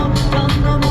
Anlamam, anlamam.